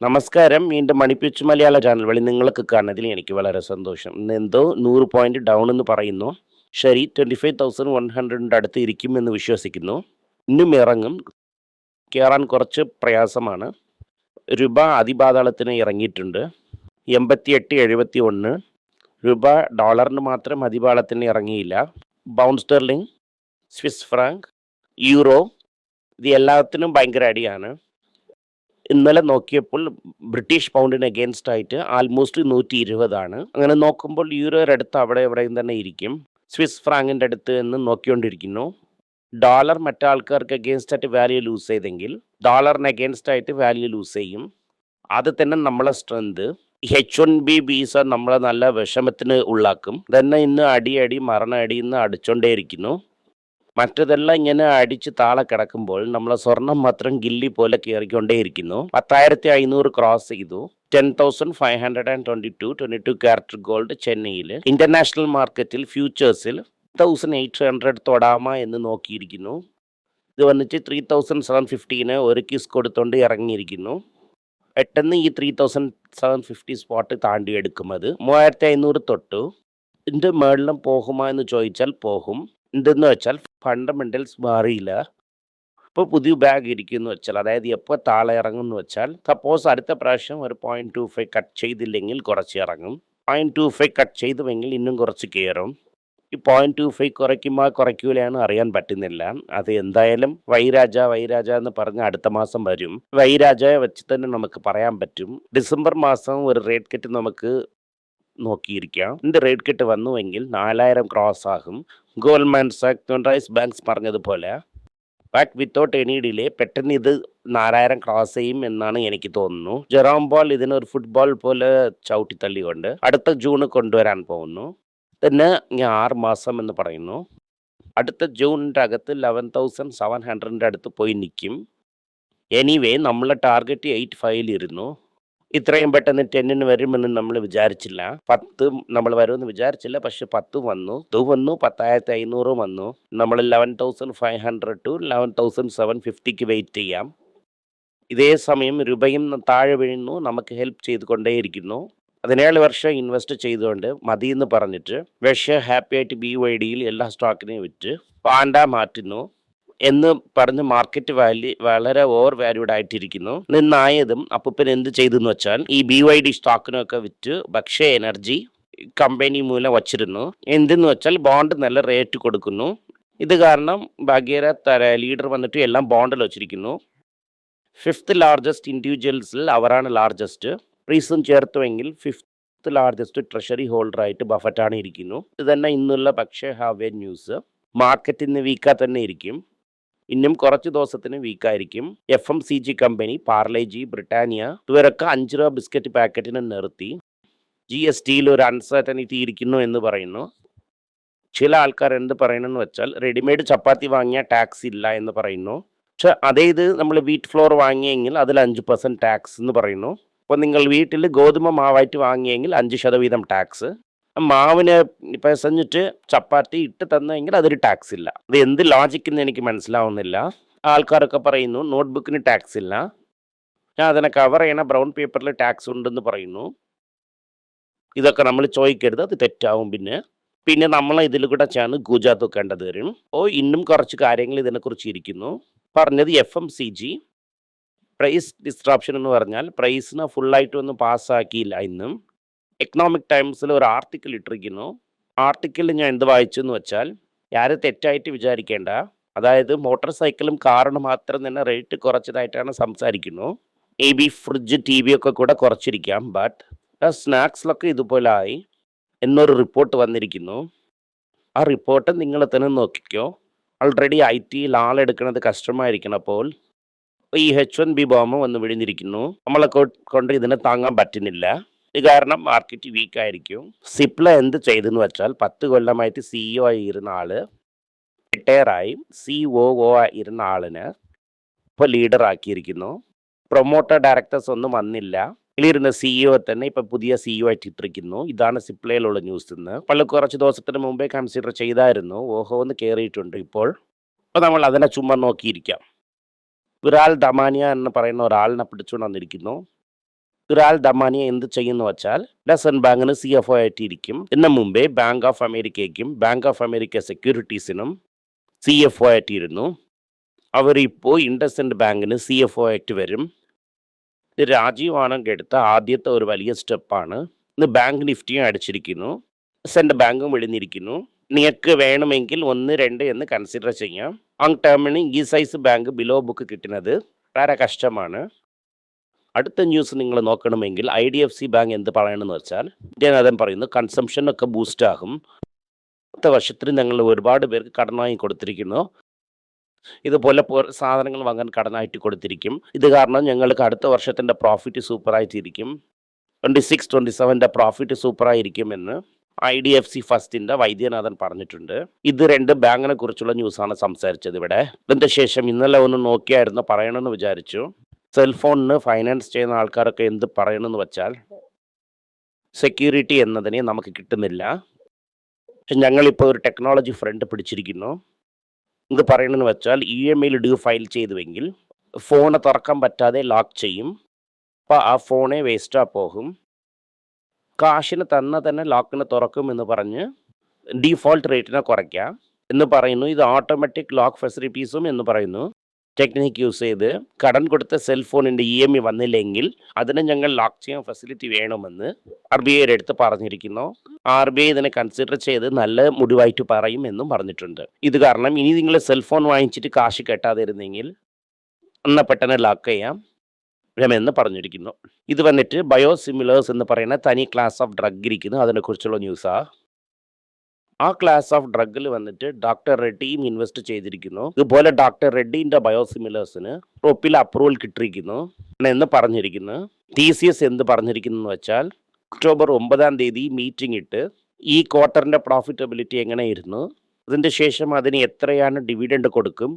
നമസ്കാരം. വീണ്ടും മണിപ്പിച്ച് മലയാള ചാനൽ വഴി നിങ്ങൾക്ക് കാണുന്നതിൽ എനിക്ക് വളരെ സന്തോഷം. ഇന്ന് എന്തോ നൂറ് പോയിന്റ് ഡൗൺ എന്ന് പറയുന്നു. ശരി ട്വന്റി ഫൈവ് തൗസൻഡ് വൺ ഹൺഡ്രഡിന്റെ അടുത്ത് ഇരിക്കും എന്ന് വിശ്വസിക്കുന്നു. ഇന്നും ഇറങ്ങും. കയറാൻ കുറച്ച് പ്രയാസമാണ്. രൂപ അതിപാതാളത്തിന് ഇറങ്ങിയിട്ടുണ്ട്. എൺപത്തി എട്ട് എഴുപത്തി ഒന്ന് രൂപ ഡോളറിന് മാത്രം അതിപാളത്തിന് ഇറങ്ങിയില്ല. ബൗണ്ട് സ്വിസ് ഫ്രാങ്ക് യൂറോ ഇത് എല്ലാത്തിനും ഭയങ്കര അടിയാണ്. ഇന്നലെ നോക്കിയപ്പോൾ ബ്രിട്ടീഷ് പൗണ്ടിന് അഗേൻസ്റ്റ് ആയിട്ട് ആൽമോസ്റ്റ് നൂറ്റി ഇരുപതാണ് അങ്ങനെ നോക്കുമ്പോൾ യൂറോയുടെ അടുത്ത് അവിടെ എവിടെയും തന്നെ ഇരിക്കും. സ്വിസ് ഫ്രാങ്കിന്റെ അടുത്ത് എന്ന് നോക്കിക്കൊണ്ടിരിക്കുന്നു. ഡോളർ മറ്റാൾക്കാർക്ക് അഗേൻസ്റ്റ് ആയിട്ട് വാല്യൂ ലൂസ് ചെയ്തെങ്കിൽ ഡോളറിന് അഗേൻസ്റ്റ് ആയിട്ട് വാല്യൂ ലൂസ് ചെയ്യും. അത് തന്നെ നമ്മളെ strength H one B visa നമ്മളെ നല്ല വിഷമത്തിന് ഉള്ളാക്കും. തന്നെ ഇന്ന് അടി അടി മരണ അടി ഇന്ന് അടിച്ചോണ്ടേയിരിക്കുന്നു. മറ്റതെല്ലാം ഇങ്ങനെ അടിച്ച് താളെ കിടക്കുമ്പോൾ നമ്മളെ സ്വർണം മാത്രം ഗില്ലി പോലെ കയറിക്കൊണ്ടേയിരിക്കുന്നു പത്തായിരത്തി അഞ്ഞൂറ് ക്രോസ് ചെയ്തു. Ten thousand five hundred and twenty two twenty two carat gold ചെന്നൈയിൽ ഇന്റർനാഷണൽ മാർക്കറ്റിൽ ഫ്യൂച്ചേഴ്സിൽ തൗസൻഡ് എയ്റ്റ് ഹൺഡ്രഡ് തൊടാമ എന്ന് നോക്കിയിരിക്കുന്നു. ഇത് വന്നിട്ട് ത്രീ തൗസൻഡ് സെവൻ ഫിഫ്റ്റീന് ഒരു കിസ് കൊടുത്തോണ്ട് ഇറങ്ങിയിരിക്കുന്നു. പെട്ടെന്ന് ഈ three thousand seven fifty spot താണ്ടി എടുക്കും അത്. മൂവായിരത്തി അഞ്ഞൂറ് തൊട്ടു. ഇതിന്റെ മേളിലും പോകുമോ എന്ന് ചോദിച്ചാൽ പോകും. എന്തെന്ന് വെച്ചാൽ ഫണ്ടമെന്റൽസ് മാറിയില്ല. ഇപ്പോൾ പുതിയ ബാഗ് ഇരിക്കുന്നു വെച്ചാൽ അതായത് എപ്പോൾ താഴെ ഇറങ്ങുമെന്ന് വെച്ചാൽ സപ്പോസ് അടുത്ത പ്രാവശ്യം ഒരു പോയിന്റ് ടു ഫൈവ് കട്ട് ചെയ്തില്ലെങ്കിൽ കുറച്ച് ഇറങ്ങും. പോയിന്റ് ടു ഫൈവ് കട്ട് ചെയ്തുവെങ്കിൽ ഇന്നും കുറച്ച് കയറും. ഈ പോയിന്റ് ടു ഫൈവ് കുറയ്ക്കുമ്പോൾ കുറയ്ക്കൂലെയാണ് അറിയാൻ പറ്റുന്നില്ല. അത് എന്തായാലും വൈരാജ വൈരാജ എന്ന് പറഞ്ഞ അടുത്ത മാസം വരും. വൈരാജയെ വെച്ച് തന്നെ നമുക്ക് പറയാൻ പറ്റും. ഡിസംബർ മാസം ഒരു റേറ്റ് കെറ്റ് നമുക്ക് നോക്കിയിരിക്കാം இந்த റേറ്റ് കെട്ട് വന്നുവെങ്കിൽ നാലായിരം ക്രോസ് ആകും ഗോൾഡ്മാൻ സാക്ക് റൈസ് ബാങ്ക്സ് പറഞ്ഞതുപോലെ ബട്ട് വിത്തൗട്ട് എനി ഡിലേ പെട്ടെന്ന് ഇത് നാലായിരം ക്രോസ് ചെയ്യും എന്നാണ് എനിക്ക് തോന്നുന്നു ജെറോം ബോൾ ഇതിനൊരു ഫുട്ബോൾ പോലെ ചവിട്ടി തള്ളിക്കൊണ്ട് അടുത്ത ജൂണ് കൊണ്ടുവരാൻ പോകുന്നു തന്നെ ഇനി ആറ് മാസം എന്ന് പറയുന്നു അടുത്ത ജൂണിൻ്റെ അകത്ത് ലെവൻ തൗസൻഡ് സെവൻ ഹൺഡ്രഡിൻ്റെ അടുത്ത് പോയി നിൽക്കും എനിവേ നമ്മളെ ടാർഗറ്റ് എയ്റ്റ് ഫൈവിലിരുന്നു ഇത്രയും പെട്ടെന്ന് ടെന്നിന് വരുമെന്ന് നമ്മൾ വിചാരിച്ചില്ല. പത്ത് നമ്മൾ വരുമെന്ന് വിചാരിച്ചില്ല. പക്ഷെ പത്ത് വന്നു. ടു വന്നു. പത്തായിരത്തി അഞ്ഞൂറ് വന്നു. നമ്മൾ eleven thousand five hundred to eleven thousand seven ഫിഫ്റ്റിക്ക് wait ചെയ്യാം. ഇതേ സമയം രൂപയും താഴെ വീഴുന്നു. നമുക്ക് ഹെൽപ്പ് ചെയ്തുകൊണ്ടേയിരിക്കുന്നു. പതിനേഴ് വർഷം ഇൻവെസ്റ്റ് ചെയ്തുകൊണ്ട് മതി എന്ന് പറഞ്ഞിട്ട് വിഷ ഹാപ്പി ആയിട്ട് ബി വൈ ഡിയിൽ എല്ലാ സ്റ്റോക്കിനെയും വിറ്റ് പാണ്ട മാറ്റുന്നു. എന്ന് പറഞ്ഞ് മാർക്കറ്റ് വാല്യൂ വളരെ ഓവർ വാല്യൂഡ് ആയിട്ടിരിക്കുന്നു നിന്നായതും അപ്പൂപ്പൻ എന്ത് ചെയ്തെന്ന് വെച്ചാൽ ഈ ബി വൈ ഡി സ്റ്റോക്കിനൊക്കെ വിറ്റ് ഭക്ഷ്യ എനർജി കമ്പനി മൂലം വച്ചിരുന്നു. എന്തെന്ന് വെച്ചാൽ ബോണ്ട് നല്ല റേറ്റ് കൊടുക്കുന്നു. ഇത് കാരണം ഭാഗ്യര ലീഡർ വന്നിട്ട് എല്ലാം ബോണ്ടിൽ വച്ചിരിക്കുന്നു. ഫിഫ്ത്ത് ലാർജസ്റ്റ് ഇൻഡിവിജ്വൽസിൽ അവരാണ് ലാർജസ്റ്റ് റീസൺ ചേർത്തുവെങ്കിൽ ഫിഫ്ത്ത് ലാർജസ്റ്റ് ട്രഷറി ഹോൾഡറായിട്ട് ബഫറ്റാണ് ഇരിക്കുന്നു. ഇത് തന്നെ ഇന്നുള്ള പക്ഷേ ഹാവേ ന്യൂസ് മാർക്കറ്റ് ഇന്ന് വീക്കാ തന്നെ ഇരിക്കും. ഇന്നും കുറച്ച് ദിവസത്തിന് വീക്കായിരിക്കും. F M C G company Parle G Britannia ഇവരൊക്കെ അഞ്ച് രൂപ ബിസ്ക്കറ്റ് പാക്കറ്റിന് നിർത്തി. ജി എസ് ടിയിൽ ഒരു അൺസർട്ടനിറ്റി ഇരിക്കുന്നു എന്ന് പറയുന്നു. ചില ആൾക്കാർ എന്ത് പറയണമെന്ന് വെച്ചാൽ റെഡിമെയ്ഡ് ചപ്പാത്തി വാങ്ങിയ ടാക്സ് ഇല്ല എന്ന് പറയുന്നു. പക്ഷെ അതേ ഇത് നമ്മൾ വീറ്റ് ഫ്ലോർ വാങ്ങിയെങ്കിൽ അതിൽ അഞ്ച് പെർസെന്റ് ടാക്സ് എന്ന് പറയുന്നു. അപ്പോൾ നിങ്ങൾ വീട്ടിൽ ഗോതമ്പ് മാവായിട്ട് വാങ്ങിയെങ്കിൽ അഞ്ച് ശതവീതം ടാക്സ് മാവിന് പിസഞ്ഞിട്ട് ചപ്പാത്തി ഇട്ട് തന്നെങ്കിൽ അതൊരു ടാക്സ് ഇല്ല. അത് എന്ത് ലോജിക് എന്ന് എനിക്ക് മനസ്സിലാവുന്നില്ല. ആൾക്കാരൊക്കെ പറയുന്നു നോട്ട്ബുക്കിന് ടാക്സ് ഇല്ല. ഞാൻ അതിനെ കവർ ചെയ്യണ ബ്രൗൺ പേപ്പറിൽ ടാക്സ് ഉണ്ടെന്ന് പറയുന്നു. ഇതൊക്കെ നമ്മൾ ചോദിക്കരുത് അത് തെറ്റാവും പിന്നെ. പിന്നെ നമ്മൾ ഇതിൽ കൂടെ ചേർന്ന് ഗുജാത്ത് വെക്കേണ്ടത് വരും. ഓ ഇന്നും കുറച്ച് കാര്യങ്ങൾ ഇതിനെക്കുറിച്ച് ഇരിക്കുന്നു. പറഞ്ഞത് F M C G price disruption എന്ന് പറഞ്ഞാൽ പ്രൈസിനെ ഫുള്ളായിട്ടൊന്നും പാസ്സാക്കിയില്ല ഇന്നും. എക്കണോമിക് ടൈംസിൽ ഒരു ആർട്ടിക്കിൾ ഇട്ടിരിക്കുന്നു. ആർട്ടിക്കിളിൽ ഞാൻ എന്ത് വായിച്ചു എന്ന് വെച്ചാൽ ആരും തെറ്റായിട്ട് വിചാരിക്കേണ്ട അതായത് മോട്ടോർ സൈക്കിളും കാറിന് മാത്രം തന്നെ റേറ്റ് കുറച്ചതായിട്ടാണ് സംസാരിക്കുന്നു. A B fridge T V ഒക്കെ കൂടെ കുറച്ചിരിക്കാം ബട്ട് സ്നാക്സിലൊക്കെ ഇതുപോലെ ആയി എന്നൊരു റിപ്പോർട്ട് വന്നിരിക്കുന്നു. ആ റിപ്പോർട്ട് നിങ്ങൾ തന്നെ നോക്കിക്കോ. ഓൾറെഡി ഐ ടിയിൽ ആളെടുക്കുന്നത് കഷ്ടമായിരിക്കണപ്പോൾ ഈ എച്ച് വൺ ബി ബോംബ് വന്ന് വിഴിഞ്ഞിരിക്കുന്നു നമ്മളെ കൊണ്ട് ഇതിനെ താങ്ങാൻ പറ്റുന്നില്ല. ഇത് കാരണം മാർക്കറ്റ് വീക്ക് ആയിരിക്കും. സിപ്ല എന്ത് ചെയ്തെന്ന് വെച്ചാൽ പത്ത് കൊല്ലമായിട്ട് സിഇഒ ആയി ഇരുന്ന ആൾ റിട്ടയർ ആയി. സി ഒ ഒ ഇരുന്ന ആളിന് ഇപ്പോൾ ലീഡർ ആക്കിയിരിക്കുന്നു. പ്രൊമോട്ടർ ഡയറക്ടേഴ്സ് ഒന്നും വന്നില്ല. ഇതിലിരുന്ന സിഇഒ തന്നെ ഇപ്പം പുതിയ സിഇഒ ആയിട്ട് ഇട്ടിരിക്കുന്നു. ഇതാണ് സിപ്ലയിലുള്ള ന്യൂസ് ഇന്ന്. പള്ളി കുറച്ച് ദിവസത്തിന് മുമ്പേ കൺസിഡർ ചെയ്തായിരുന്നു. ഓഹോ എന്ന് കയറിയിട്ടുണ്ട് ഇപ്പോൾ. അപ്പോൾ നമ്മൾ അതിനെ ചുമ്മാ നോക്കിയിരിക്കാം. വിരാൽ ദമാനിയ എന്ന് പറയുന്ന ഒരാളിനെ പിടിച്ചുകൊണ്ട് വന്നിരിക്കുന്നു. ഇറാൽ ദമാനിയെ എന്ത് ചെയ്യുന്നു വെച്ചാൽ ഡസൻ ബാങ്കിന് സി എഫ് ഒ ആയിട്ടിരിക്കും. ഇതിന് മുമ്പേ ബാങ്ക് ഓഫ് അമേരിക്കയ്ക്കും ബാങ്ക് ഓഫ് അമേരിക്ക സെക്യൂരിറ്റീസിനും സി എഫ് ഒ ആയിട്ടിരുന്നു. അവരിപ്പോൾ ഇൻഡസൻഡ് ബാങ്കിന് സി എഫ് ഒ ആയിട്ട് വരും. ഇത് രാജീവ് എടുത്ത ആദ്യത്തെ ഒരു വലിയ സ്റ്റെപ്പാണ്. ഇന്ന് ബാങ്ക് നിഫ്റ്റിയും അടിച്ചിരിക്കുന്നു. സെന്റ് ബാങ്കും വിളിഞ്ഞിരിക്കുന്നു. നിങ്ങൾക്ക് വേണമെങ്കിൽ ഒന്ന് രണ്ട് എന്ന് കൺസിഡർ ചെയ്യാം. ലോങ് ടേമിന് ഈ സൈസ് ബാങ്ക് ബിലോ ബുക്ക് കിട്ടുന്നത് വളരെ കഷ്ടമാണ്. അടുത്ത ന്യൂസ് നിങ്ങൾ നോക്കണമെങ്കിൽ I D F C bank എന്ത് പറയണമെന്ന് വെച്ചാൽ ഇന്ത്യനാഥൻ പറയുന്നു കൺസംഷനൊക്കെ ബൂസ്റ്റ് ആകും. അടുത്ത വർഷത്തിൽ ഞങ്ങൾ ഒരുപാട് പേർക്ക് കടനായി കൊടുത്തിരിക്കുന്നു. ഇതുപോലെ സാധനങ്ങൾ വാങ്ങാൻ കടനായിട്ട് കൊടുത്തിരിക്കും. ഇത് കാരണം ഞങ്ങൾക്ക് അടുത്ത വർഷത്തിന്റെ പ്രോഫിറ്റ് സൂപ്പറായിട്ടിരിക്കും. ട്വന്റി സിക്സ് ട്വന്റി സെവന്റെ പ്രോഫിറ്റ് സൂപ്പറായിരിക്കുമെന്ന് ഐ ഡി എഫ് സി ഫസ്റ്റിന്റെ വൈദ്യനാഥൻ പറഞ്ഞിട്ടുണ്ട്. ഇത് രണ്ട് ബാങ്കിനെ കുറിച്ചുള്ള ന്യൂസാണ് സംസാരിച്ചത് ഇവിടെ. ഇതിന്റെ ശേഷം ഇന്നലെ ഒന്ന് നോക്കിയായിരുന്നു പറയണമെന്ന് വിചാരിച്ചു. സെൽഫോണിന് ഫൈനാൻസ് ചെയ്യുന്ന ആൾക്കാരൊക്കെ എന്ത് പറയണമെന്ന് വെച്ചാൽ സെക്യൂരിറ്റി എന്നതിനെ നമുക്ക് കിട്ടുന്നില്ല. ഞങ്ങളിപ്പോൾ ഒരു ടെക്നോളജി ഫ്രണ്ട് പിടിച്ചിരിക്കുന്നു. ഇത് പറയണമെന്ന് വെച്ചാൽ ഇ എം ഐയിൽ ഡ്യൂ ഫയൽ ചെയ്തുവെങ്കിൽ ഫോണ് തുറക്കാൻ പറ്റാതെ ലോക്ക് ചെയ്യും. അപ്പോൾ ആ ഫോണെ വേസ്റ്റാ പോകും. കാശിന് തന്നെ തന്നെ ലോക്കിന് തുറക്കും എന്ന് പറഞ്ഞ് ഡീഫോൾട്ട് റേറ്റിനെ കുറയ്ക്കാം എന്ന് പറയുന്നു. ഇത് ഓട്ടോമാറ്റിക് ലോക്ക് ഫെസിലിറ്റീസും എന്ന് പറയുന്നു. ടെക്നിക്ക് യൂസ് ചെയ്ത് കടം കൊടുത്ത സെൽഫോണിന്റെ ഇ എം ഐ വന്നില്ലെങ്കിൽ അതിന് ഞങ്ങൾ ലോക്ക് ചെയ്യാൻ ഫെസിലിറ്റി വേണമെന്ന് ആർ ബി ഐയുടെ അടുത്ത് പറഞ്ഞിരിക്കുന്നു. ആർ ബി ഐ ഇതിനെ കൺസിഡർ ചെയ്ത് നല്ല മുടിവായിട്ട് പറയും എന്നും പറഞ്ഞിട്ടുണ്ട്. ഇത് കാരണം ഇനി നിങ്ങൾ സെൽഫോൺ വാങ്ങിച്ചിട്ട് കാശ് കെട്ടാതിരുന്നെങ്കിൽ അന്ന പെട്ടെന്ന് ലോക്ക് ചെയ്യാം എന്ന് പറഞ്ഞിരിക്കുന്നു. ഇത് വന്നിട്ട് ബയോസിമിലേഴ്സ് എന്ന് പറയുന്ന തനി ക്ലാസ് ഓഫ് ഡ്രഗ് ഇരിക്കുന്നു. അതിനെക്കുറിച്ചുള്ള ന്യൂസാ ആ ക്ലാസ് ഓഫ് ഡ്രഗിൽ വന്നിട്ട് ഡോക്ടർ റെഡ്ഡിയും ഇൻവെസ്റ്റ് ചെയ്തിരിക്കുന്നു. ഇതുപോലെ ഡോക്ടർ റെഡ്ഡിന്റെ ബയോസിമിലേഴ്സിന് റോപ്പിൽ അപ്രൂവൽ കിട്ടിയിരിക്കുന്നു. എന്ന് പറഞ്ഞിരിക്കുന്നു. ടി സി എസ് എന്ത് പറഞ്ഞിരിക്കുന്നു വെച്ചാൽ ഒക്ടോബർ ഒമ്പതാം തീയതി മീറ്റിംഗ് ഇട്ട് ഈ ക്വാർട്ടറിന്റെ പ്രോഫിറ്റബിലിറ്റി എങ്ങനെയായിരുന്നു അതിന്റെ ശേഷം അതിന് എത്രയാണ് ഡിവിഡൻഡ് കൊടുക്കും?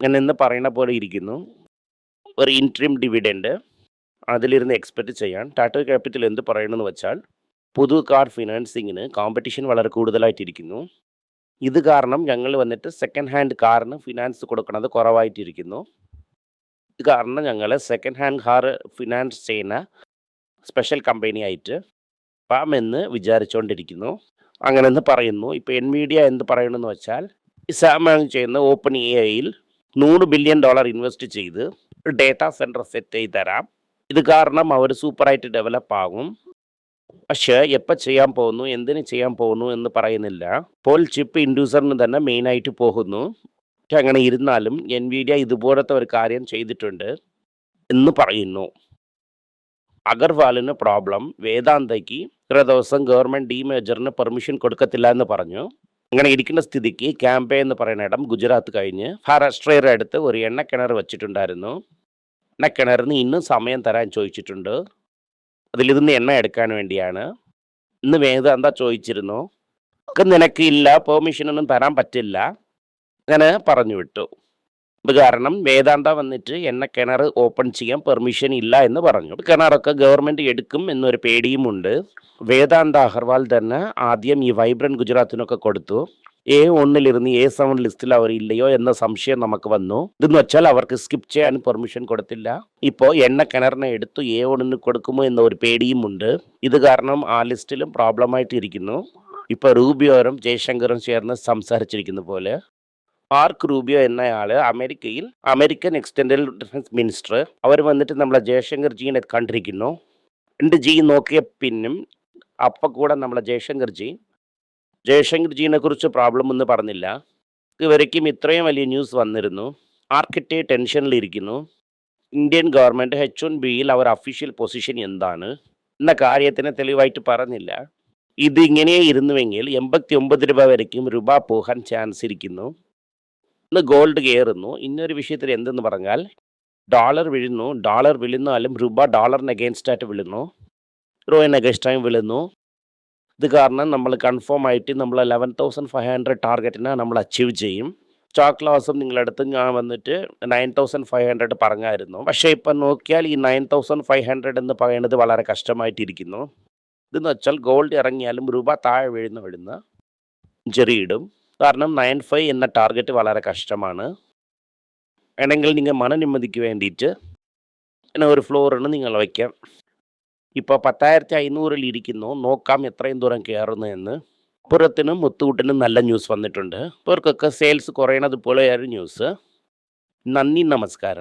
എന്ന് പറയുന്ന പോലെ ഇരിക്കുന്നു. ഒരു ഇൻട്രീം ഡിവിഡൻഡ് അതിലിരുന്ന് എക്സ്പെക്റ്റ് ചെയ്യാൻ. ടാറ്റ ക്യാപിറ്റൽ എന്ത് പറയണമെന്ന് വെച്ചാൽ പുതു കാർ ഫിനാൻസിങ്ങിന് കോമ്പറ്റീഷൻ വളരെ കൂടുതലായിട്ടിരിക്കുന്നു. ഇത് കാരണം ഞങ്ങൾ വന്നിട്ട് സെക്കൻഡ് ഹാൻഡ് കാറിന് ഫിനാൻസ് കൊടുക്കുന്നത് കുറവായിട്ടിരിക്കുന്നു. ഇത് കാരണം ഞങ്ങൾ സെക്കൻഡ് ഹാൻഡ് കാർ ഫിനാൻസ് ചെയ്യുന്ന സ്പെഷ്യൽ കമ്പനി ആയിട്ട് പാമെന്ന് വിചാരിച്ചുകൊണ്ടിരിക്കുന്നു അങ്ങനെ എന്ന് പറയുന്നു. ഇപ്പോൾ എൻ മീഡിയ എന്ത് പറയണമെന്ന് വെച്ചാൽ സാമാങ് ചെയ്യുന്ന ഓപ്പൺ എ ഐയിൽ നൂറ് ബില്യൺ ഡോളർ ഇൻവെസ്റ്റ് ചെയ്ത് ഡേറ്റാ സെന്റർ സെറ്റ് ചെയ്ത് തരാം. ഇത് കാരണം അവർ സൂപ്പറായിട്ട് ഡെവലപ്പ് ആകും. പക്ഷേ എപ്പോൾ ചെയ്യാൻ പോകുന്നു എന്തിന് ചെയ്യാൻ പോകുന്നു എന്ന് പറയുന്നില്ല. പോൾ ചിപ്പ് ഇൻഡ്യൂസറിന് തന്നെ മെയിനായിട്ട് പോകുന്നു. പക്ഷെ അങ്ങനെ ഇരുന്നാലും എൻ വീഡിയ ഇതുപോലത്തെ ഒരു കാര്യം ചെയ്തിട്ടുണ്ട് എന്ന് പറയുന്നു. അഗർവാളിന് പ്രോബ്ലം വേദാന്തയ്ക്ക് ഇത്ര ദിവസം ഗവൺമെന്റ് ഡീമേജറിന് പെർമിഷൻ കൊടുക്കത്തില്ല എന്ന് പറഞ്ഞു. അങ്ങനെ ഇരിക്കുന്ന സ്ഥിതിക്ക് ക്യാമ്പേ എന്ന് പറയുന്ന ഇടം ഗുജറാത്ത് കഴിഞ്ഞ് മഹാരാഷ്ട്രയുടെ അടുത്ത് ഒരു എണ്ണക്കിണർ വെച്ചിട്ടുണ്ടായിരുന്നു. എണ്ണക്കിണറിന് ഇന്നും സമയം തരാൻ ചോദിച്ചിട്ടുണ്ട്. അതിലിരുന്ന് എണ്ണ എടുക്കാൻ വേണ്ടിയാണ്. ഇന്ന് വേദാന്ത ചോദിച്ചിരുന്നു? ഒക്കെ നിനക്ക് ഇല്ല പെർമിഷനൊന്നും തരാൻ പറ്റില്ല അങ്ങനെ പറഞ്ഞു വിട്ടു. അത് കാരണം വേദാന്ത വന്നിട്ട് എണ്ണ കിണർ ഓപ്പൺ ചെയ്യാൻ പെർമിഷൻ ഇല്ല എന്ന് പറഞ്ഞു. കിണറൊക്കെ ഗവൺമെന്റ് എടുക്കും എന്നൊരു പേടിയുമുണ്ട്. വേദാന്ത അഗർവാൾ തന്നെ ആദ്യം ഈ വൈബ്രന്റ് ഗുജറാത്തിനൊക്കെ കൊടുത്തു. എ ഒന്നിലിരുന്ന് എ സെവൻ ലിസ്റ്റിൽ അവർ ഇല്ലയോ എന്ന സംശയം നമുക്ക് വന്നു. ഇതെന്ന് വെച്ചാൽ അവർക്ക് സ്കിപ്പ് ചെയ്യാൻ പെർമിഷൻ കൊടുത്തില്ല. ഇപ്പോൾ എണ്ണ കിണറിനെ എടുത്തു എ ഒന്നിന് കൊടുക്കുമോ എന്ന ഒരു പേടിയുമുണ്ട് ഇത് കാരണം ആ ലിസ്റ്റിലും പ്രോബ്ലം ഇരിക്കുന്നു ഇപ്പോൾ റൂബിയോരും ജയശങ്കറും ചേർന്ന് സംസാരിച്ചിരിക്കുന്ന പോലെ. മാർക്ക് റൂബിയോ എന്നയാൾ അമേരിക്കയിൽ അമേരിക്കൻ എക്സ്റ്റൻഡൽ ഡിഫൻസ് മിനിസ്റ്റർ അവർ വന്നിട്ട് നമ്മളെ ജയശങ്കർ ജീനെ കണ്ടിരിക്കുന്നു. രണ്ട് ജി നോക്കിയ പിന്നും അപ്പം കൂടെ നമ്മളെ ജയശങ്കർ ജി ജയശങ്കർ ജീനെ കുറിച്ച് പ്രോബ്ലം ഒന്നും പറഞ്ഞില്ല. ഇവരേക്കും ഇത്രയും വലിയ ന്യൂസ് വന്നിരുന്നു. ആർക്കിറ്റെ ടെൻഷനിലിരിക്കുന്നു. ഇന്ത്യൻ ഗവൺമെന്റ് എച്ച് ഒൻ ബിയിൽ അവർ അഫീഷ്യൽ പൊസിഷൻ എന്താണ് എന്ന കാര്യത്തിന് തെളിവായിട്ട് പറഞ്ഞില്ല. ഇത് ഇങ്ങനെ ഇരുന്നുവെങ്കിൽ എൺപത്തി ഒമ്പത് രൂപ വരയ്ക്കും രൂപ പോകാൻ ചാൻസ് ഇരിക്കുന്നു. ഇന്ന് ഗോൾഡ് കയറുന്നു. ഇന്നൊരു വിഷയത്തിൽ എന്തെന്ന് പറഞ്ഞാൽ ഡോളർ വീഴുന്നു. ഡോളർ വീഴുന്നാലും രൂപ ഡോളറിന് അഗേൻസ്റ്റായിട്ട് വിളുന്നു റോയിൻ അഗേൻസ്റ്റായും വിളുന്നു ഇത് കാരണം നമ്മൾ കൺഫേം ആയിട്ട് നമ്മൾ ലെവൻ തൗസൻഡ് ഫൈവ് ഹൺഡ്രഡ് ടാർഗറ്റിനെ നമ്മൾ അച്ചീവ് ചെയ്യും. സ്റ്റോക്ക് ലോസും നിങ്ങളടുത്ത് ഞാൻ വന്നിട്ട് നയൻ തൗസൻഡ് ഫൈവ് ഹൺഡ്രഡ് പറഞ്ഞായിരുന്നു. പക്ഷേ ഇപ്പം നോക്കിയാൽ ഈ നയൻ തൗസൻഡ് ഫൈവ് ഹൺഡ്രഡ് എന്ന് പറയുന്നത് വളരെ കഷ്ടമായിട്ടിരിക്കുന്നു. ഇതെന്ന് വെച്ചാൽ ഗോൾഡ് ഇറങ്ങിയാലും രൂപ താഴെ വീഴുന്ന വീഴുന്ന ചെറിയിടും. കാരണം നയൻ ഫൈവ് എന്ന ടാർഗറ്റ് വളരെ കഷ്ടമാണ്. വേണമെങ്കിൽ നിങ്ങൾ മനനിമ്മതിക്ക് വേണ്ടിയിട്ട് ഇങ്ങനെ ഒരു ഫ്ലോറിന് നിങ്ങൾ വയ്ക്കാം. ഇപ്പോൾ പത്തായിരത്തി അഞ്ഞൂറിൽ ഇരിക്കുന്നു. നോക്കാം എത്രയും ദൂരം കയറുന്നു എന്ന്. പുറത്തിനും മുത്തുകൂട്ടിനും നല്ല ന്യൂസ് വന്നിട്ടുണ്ട്. ഇവർക്കൊക്കെ സെയിൽസ് കുറയണത് പോലെയായിരുന്നു ന്യൂസ്. നന്ദി നമസ്കാരം.